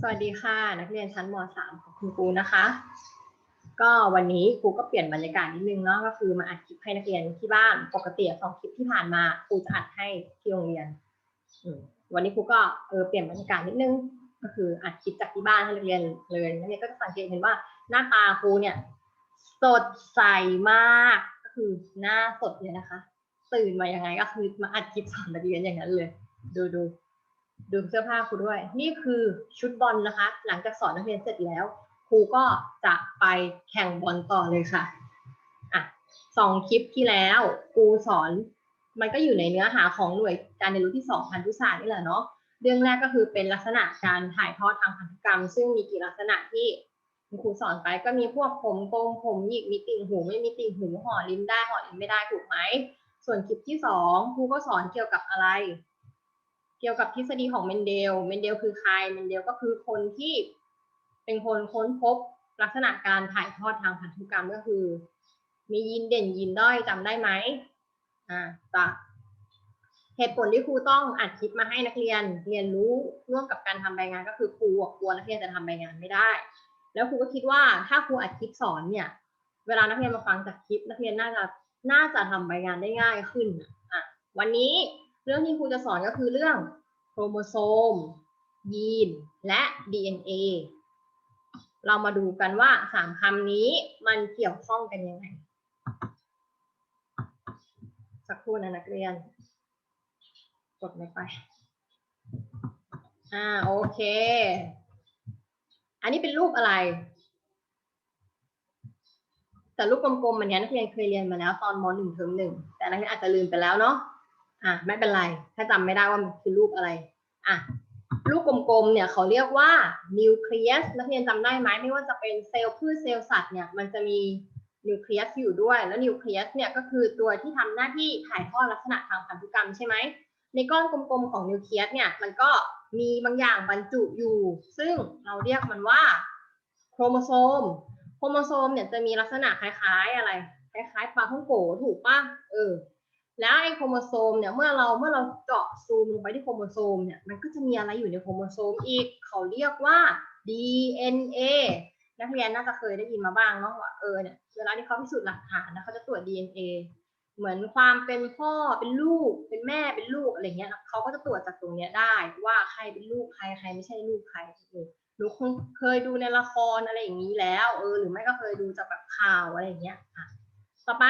สวัสดีค่ะ นักเรียนชั้นม .3 ของคุณครูนะคะ ก็วันนี้ครูก็เปลี่ยนบรรยากาศนิดนึงเนาะก็คือมาอัดคลิปให้นักเรียนที่บ้านปกติสองคลิปที่ผ่านมาครูจะอัดให้ที่โรงเรียนวันนี้ครูก็เออเปลี่ยนบรรยากาศนิดนึง ก็คืออัดคลิปจากที่บ้านให้นักเรียนเลยนักเรียนก็จะสังเกตเห็นว่าหน้าตาครูเนี่ยสดใสมากก็คือหน้าสดเลยนะคะ ตื่นมายังไงก็คือมาอัดคลิปสอนนักเรียนอย่างนั้นเลย ดูดู ดูเสื้อผ้าครูด้วย นี่คือชุดบอลนะคะ หลังจากสอนนักเรียนเสร็จแล้ว ครูก็จะไปแข่งบอลต่อเลยค่ะอะสองคลิปที่แล้วครูสอน มันก็อยู่ในเนื้อหาของหน่วยการเรียนรู้ที่สองพันธุศาสตร์นี่แหละเนาะเรื่องแรกก็คือเป็นลักษณะการถ่ายทอดทางพันธุกรรม ซึ่งมีกี่ลักษณะที่ครูสอนไปก็มีพวกผมโกงผมหยิกมีติ่งหูไม่มีติ่งหูห่อลิ้นได้ห่อลิ้นไม่ได้ถูกไหมส่วนคลิปที่สองครูก็สอนเกี่ยวกับอะไร เกี่ยวกับทฤษฎีของเมนเดล เมนเดลคือใคร เมนเดลก็คือคนที่เป็นคนค้นพบลักษณะการถ่ายทอดทางพันธุกรรมก็คือ มียีนเด่นยีนด้อยจำได้ไหมอ่าจะเหตุผลที่ครูต้องอัดคลิปมาให้นักเรียนเรียนรู้ร่วมกับการทำใบงานก็คือครูกลัวนักเรียนจะทำใบงานไม่ได้ แล้วครูก็คิดว่าถ้าครูอัดคลิปสอนเนี่ย เวลานักเรียนมาฟังจากคลิป นักเรียนน่าจะน่าจะทำใบงานได้ง่ายขึ้นอะวันนี้ เรื่องที่ครูจะสอนก็คือเรื่องโครโมโซม ยีน และ DNA เรามาดูกันว่าสามคำนี้มันเกี่ยวข้องกันยังไง สักครู่นะนักเรียน กดไม่ไป อ่าโอเค อันนี้เป็นรูปอะไร แต่รูปกลมๆมันเนี้ยนักเรียนเคยเรียนมาแล้วตอนมหนึ่งเทอมหนึ่งแต่นักเรียนอาจจะลืมไปแล้วเนาะ อะไม่เป็นไร ถ้าจำไม่ได้ว่ามันคือรูปอะไร อะรูปกลมๆ เนี่ยเขาเรียกว่านิวเคลียสนักเรียนจำได้ไหมไม่ว่าจะเป็นเซลล์พืชเซลล์สัตว์เนี่ยมันจะมีนิวเคลียสอยู่ด้วย แล้วนิวเคลียสเนี่ยก็คือตัวที่ทำหน้าที่ถ่ายทอดลักษณะทางพันธุกรรมใช่ไหมในก้อนกลมๆ ของนิวเคลียสเนี่ยมันก็มีบางอย่างบรรจุอยู่ ซึ่งเราเรียกมันว่าโครโมโซม โครโมโซมเนี่ยจะมีลักษณะคล้ายๆอะไร คล้ายๆปลาท่องโกถูกปะเออ แล้วไอ้โครโมโซมเนี่ยเมื่อเราเมื่อเราเจาะซูมลงไปที่โครโมโซมเนี่ยมันก็จะมีอะไรอยู่ในโครโมโซมอีกเขาเรียกว่า DNA นักเรียนน่าจะเคยได้ยินมาบ้างเนาะว่าเออเนี่ยเวลาที่เขาพิสูจน์หลักฐานนะเขาจะตรวจ DNA เหมือนความเป็นพ่อเป็นลูกเป็นแม่เป็นลูกอะไรเงี้ยเขาก็จะตรวจจากตรงเนี้ยได้ว่าใครเป็นลูกใครใครไม่ใช่ลูกใครเออหนูคงเคยดูในละครอะไรอย่างนี้แล้ว เออ หรือไม่ก็เคยดูจากแบบข่าวอะไรอย่างเงี้ยอะต่อไป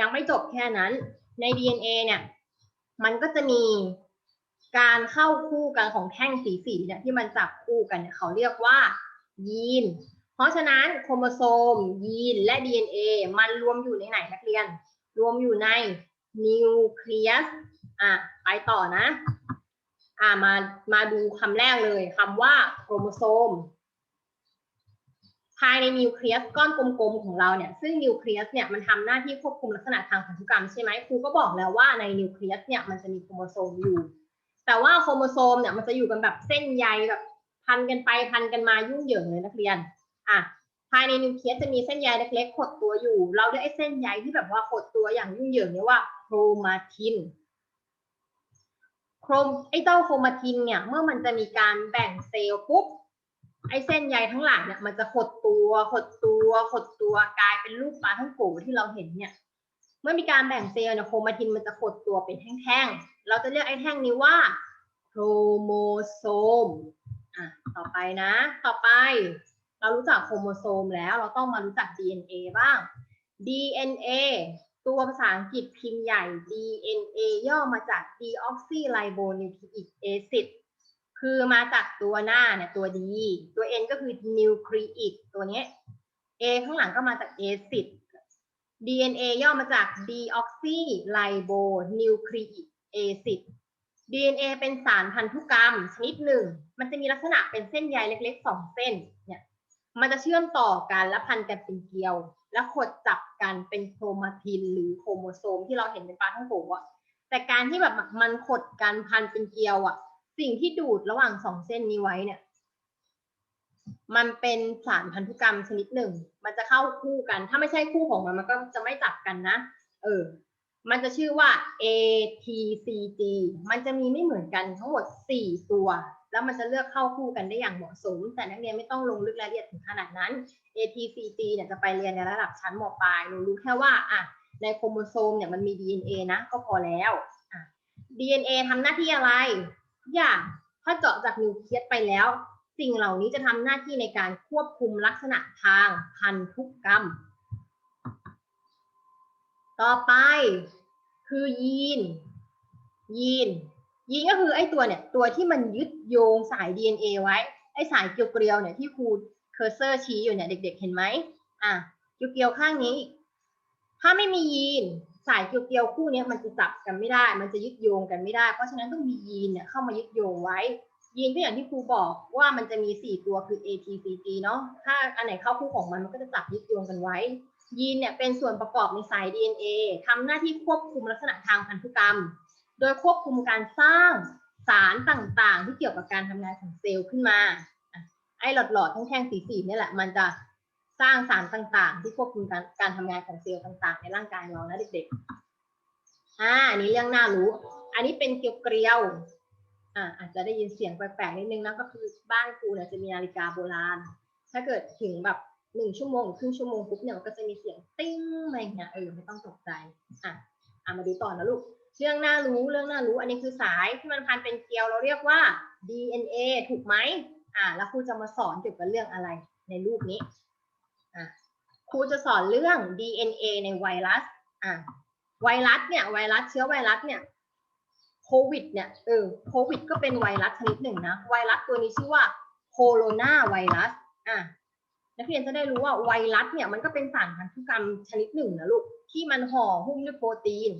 ยังไม่จบแค่นั้น ใน DNA เนี่ยมันก็จะมีการเข้าคู่กันของแท่งสีสีเนี่ยที่มันจับคู่กันเนี่ยเขาเรียกว่ายีน เพราะฉะนั้นโครโมโซม ยีนและ DNA มันรวมอยู่ในไหนนักเรียน รวมอยู่ในนิวเคลียสอะไปต่อนะ อะมามาดูคำแรกเลยคำว่าโครโมโซม ภายในนิวเคลียสก้อนกลมๆของเราเนี่ยซึ่งนิวเคลียสเนี่ยมันทำหน้าที่ควบคุมลักษณะทางพันธุกรรมใช่ไหมครูก็บอกแล้วว่าในนิวเคลียสเนี่ยมันจะมีโครโมโซมอยู่ แต่ว่าโครโมโซมเนี่ยมันจะอยู่กันแบบเส้นใยแบบพันกันไปพันกันมายุ่งเหยิงเลยนักเรียนอะภายในนิวเคลียสจะมีเส้นใยเล็กๆขดตัวอยู่ เราเรียกไอ้เส้นใยที่แบบว่าขดตัวอย่างยุ่งเหยิงเนี่ยว่าโครมาทินโครมไอ้เจ้าโครมาทินเนี่ยเมื่อมันจะมีการแบ่งเซลล์ปุ๊บ ไอ้เส้นใยทั้งหลายเนี่ยมันจะขดตัวขดตัวขดตัวกลายเป็นรูปปลาท่องโกที่เราเห็นเนี่ย เมื่อมีการแบ่งเซลล์เนี่ยโครมาทินมันจะขดตัวเป็นแท่งๆ เราจะเรียกไอ้แท่งนี้ว่าโครโมโซมอะต่อไปนะ ต่อไป เรารู้จักโครโมโซมแล้วเราต้องมารู้จัก DNA บ้าง DNA ตัวภาษาอังกฤษพิมพ์ใหญ่ DNA ย่อมาจาก deoxyribonucleic acid คือมาจากตัวหน้าเนี่ยตัว D ตัว N ก็คือ nucleic ตัวนี้ A ข้างหลังก็มาจาก acid DNA ย่อมาจาก deoxyribonucleic acid DNA เป็นสารพันธุกรรมชนิดหนึ่ง มันจะมีลักษณะเป็นเส้นใยเล็กๆสองเส้น เนี่ย มันจะเชื่อมต่อกันและพันกันเป็นเกลียว และขดจับกันเป็นโครมาทินหรือโครโมโซมที่เราเห็นเป็นปลาท่องโกะแต่การที่แบบมันขดกันพันเป็นเกลียวอะ สิ่งที่ดูดระหว่างสองเส้นนี้ไว้เนี่ย มันเป็นสารพันธุกรรมชนิดหนึ่ง มันจะเข้าคู่กัน ถ้าไม่ใช่คู่ของมันมันก็จะไม่จับกันนะ เออ มันจะชื่อว่า ATCG มันจะมีไม่เหมือนกันทั้งหมด 4 ตัว แล้วมันจะเลือกเข้าคู่กันได้อย่างเหมาะสม แต่นักเรียนไม่ต้องลงลึกรายละเอียดถึงขนาดนั้น ATCG เนี่ยจะไปเรียนในระดับชั้นมปลายหนูรู้แค่ว่าอะในโครโมโซมเนี่ยมันมี DNA นะก็พอแล้วอะ DNA ทำหน้าที่อะไร ทุกอย่างถ้าเจาะจากนิวเคลียสไปแล้ว สิ่งเหล่านี้จะทำหน้าที่ในการควบคุมลักษณะทางพันธุกรรม ต่อไปคือยีน ยีน ยีนก็คือไอ้ตัวเนี่ย ตัวที่มันยึดโยงสาย DNA ไว้ ไอ้สายเกลียวๆเนี่ยที่ครูเคอร์เซอร์ชี้อยู่เนี่ยเด็ก ๆ เห็นไหมอะเกลียวๆข้างนี้ ถ้าไม่มียีน สายเกียวๆคู่นี้มันจะจับกันไม่ได้ มันจะยึดโยงกันไม่ได้ เพราะฉะนั้นต้องมียีนเนี่ยเข้ามายึดโยงไว้ ยีนก็อย่างที่ครูบอกว่ามันจะมี 4 ตัวคือ ATCG เนาะ ถ้าอันไหนเข้าคู่ของมันมันก็จะจับยึดโยงกันไว้ ยีนเนี่ยเป็นส่วนประกอบในสาย DNA ทำหน้าที่ควบคุมลักษณะทางพันธุกรรม โดยควบคุมการสร้างสารต่างๆ ที่เกี่ยวกับการทำงานของเซลล์ขึ้นมา ไอ้หลอดๆทั้งแท่งสีๆนี่แหละมันจะ สร้างสารต่างๆ ที่ควบคุมการการทำงานของเซลล์ต่างๆ ในร่างกายเรานะเด็กๆอ่าอันนี้เรื่องน่ารู้ อันนี้เป็นเกลียวๆอ่าอาจจะได้ยินเสียงแปลกๆนิดนึงนะก็คือบ้านครูเนี่ยจะมีนาฬิกาโบราณ ถ้าเกิดถึงแบบหนึ่งชั่วโมงครึ่งชั่วโมงปุ๊บเนี่ยมันก็จะมีเสียงติ้งอะไรเงี้ยเออไม่ต้องตกใจอะอะมาดูต่อนะลูกเรื่องน่ารู้เรื่องน่ารู้อันนี้คือสายที่มันพันเป็นเกลียวเราเรียกว่า DNA ถูกไหมอ่าแล้วครูจะมาสอนเกี่ยวกับเรื่องอะไรในรูปนี้ ครูจะสอนเรื่อง DNA ในไวรัสอะไวรัสเนี่ยไวรัสเชื้อไวรัสเนี่ยโควิดเนี่ยเออโควิดก็เป็นไวรัสชนิดหนึ่งนะไวรัสตัวนี้ชื่อว่าโคโรนาไวรัสอะนักเรียนจะได้รู้ว่าไวรัสเนี่ยมันก็เป็นสารพันธุกรรมชนิดหนึ่งนะลูกที่มันห่อหุ้มด้วยโปรตีน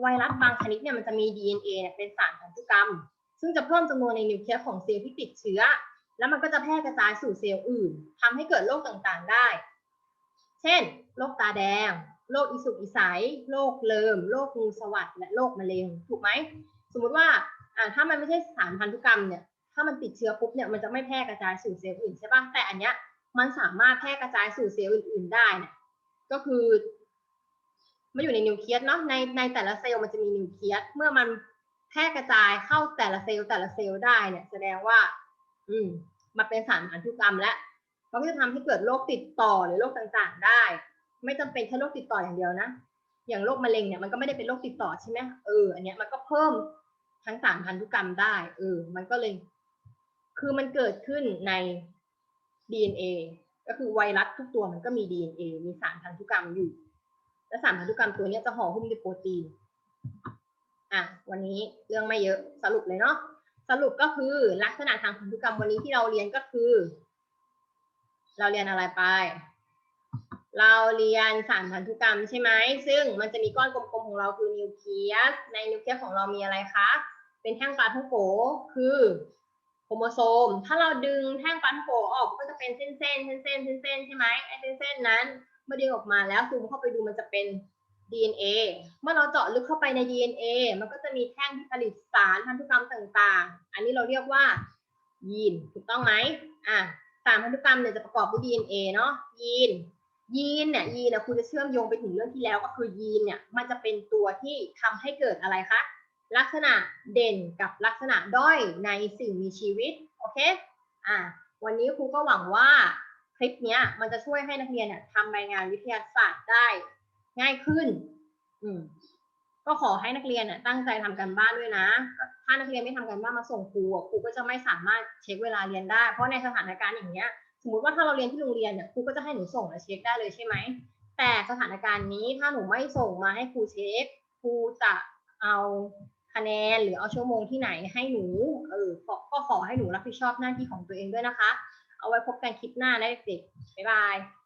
ไวรัสบางชนิดเนี่ยมันจะมี DNA เนี่ยเป็นสารพันธุกรรม ซึ่งจะเพิ่มจำนวนในนิวเคลียสของเซลล์ที่ติดเชื้อ แล้วมันก็จะแพร่กระจายสู่เซลล์อื่นทำให้เกิดโรคต่างๆได้ เช่น โรคตาแดง โรคอิสุกอิสัย โรคเลิม โรคงูสวัสดและโรคมะเร็ง ถูกไหม สมมุติว่าถ้ามันไม่ใช่สารพันธุกรรมเนี่ย ถ้ามันติดเชื้อปุ๊บเนี่ย มันจะไม่แพร่กระจายสู่เซลล์อื่นใช่ปะแต่อันเนี้ย มันสามารถแพร่กระจายสู่เซลล์อื่น ๆ ได้นี่ยก็คือ มันอยู่ในนิวเคลียสเนาะ ในในแต่ละเซลล์มันจะมีนิวเคลียส เมื่อมันแพร่กระจายเข้าแต่ละเซลล์แต่ละเซลล์ได้เนี่ย แสดงว่า อืมมันเป็นสารพันธุกรรมและมันก็จะทำให้เกิดโรคติดต่อหรือโรคต่างๆ ได้ ไม่จำเป็นแค่โรคติดต่ออย่างเดียวนะ อย่างโรคมะเร็งเนี่ยมันก็ไม่ได้เป็นโรคติดต่อใช่ไหมเออ อันเนี้ยมันก็เพิ่มทั้งสารพันธุกรรมได้ เออ มันก็เลย คือมันเกิดขึ้นใน DNA ก็คือไวรัสทุกตัวมันก็มี DNA มีสารพันธุกรรมอยู่ และสารพันธุกรรมตัวนี้จะห่อหุ้มด้วยโปรตีน อะ วันนี้เรื่องไม่เยอะสรุปเลยเนาะ สรุปก็คือลักษณะทางพันธุกรรมวันนี้ที่เราเรียนก็คือ เราเรียนอะไรไป เราเรียนสารพันธุกรรมใช่ไหมซึ่งมันจะมีก้อนกลมๆของเราคือนิวเคลียสในนิวเคลียสของเรามีอะไรคะเป็นแท่งปลาท่องโกคือโครโมโซม ถ้าเราดึงแท่งปลาท่องโกออกก็จะเป็นเส้นๆเส้นๆเส้นๆใช่ไหมไอ้เส้นๆนั้นเมื่อดึงออกมาแล้วซูมเข้าไปดูมันจะเป็น DNA เมื่อเราเจาะลึกเข้าไปใน DNA มันก็จะมีแท่งที่ผลิตสารพันธุกรรมต่างๆ อันนี้เราเรียกว่ายีนถูกต้องไหมอะสารพันธุกรรมเนี่ยจะประกอบด้วย DNA เนาะยีนยีนเนี่ยยีนเนี่ยคุณจะเชื่อมโยงไปถึงเรื่องที่แล้วก็คือยีนเนี่ยมันจะเป็นตัวที่ทำให้เกิดอะไรคะลักษณะเด่นกับลักษณะด้อยในสิ่งมีชีวิตโอเคอะวันนี้ครูก็หวังว่าคลิปเนี้ยมันจะช่วยให้นักเรียนเนี่ยทำรายงานวิทยาศาสตร์ได้ ง่ายขึ้น อืมก็ขอให้นักเรียนน่ะตั้งใจทำการบ้านด้วยนะ ถ้านักเรียนไม่ทำการบ้านมาส่งครูครูก็จะไม่สามารถเช็คเวลาเรียนได้ เพราะในสถานการณ์อย่างเงี้ย สมมติว่าถ้าเราเรียนที่โรงเรียนเนี่ยครูก็จะให้หนูส่งและเช็คได้เลยใช่ไหม แต่สถานการณ์นี้ถ้าหนูไม่ส่งมาให้ครูเช็ค ครูจะเอาคะแนนหรือเอาชั่วโมงที่ไหนให้หนู เออ ก็ขอให้หนูรับผิดชอบหน้าที่ของตัวเองด้วยนะคะ เอาไว้พบกันคลิปหน้านะเด็กๆบ๊ายบาย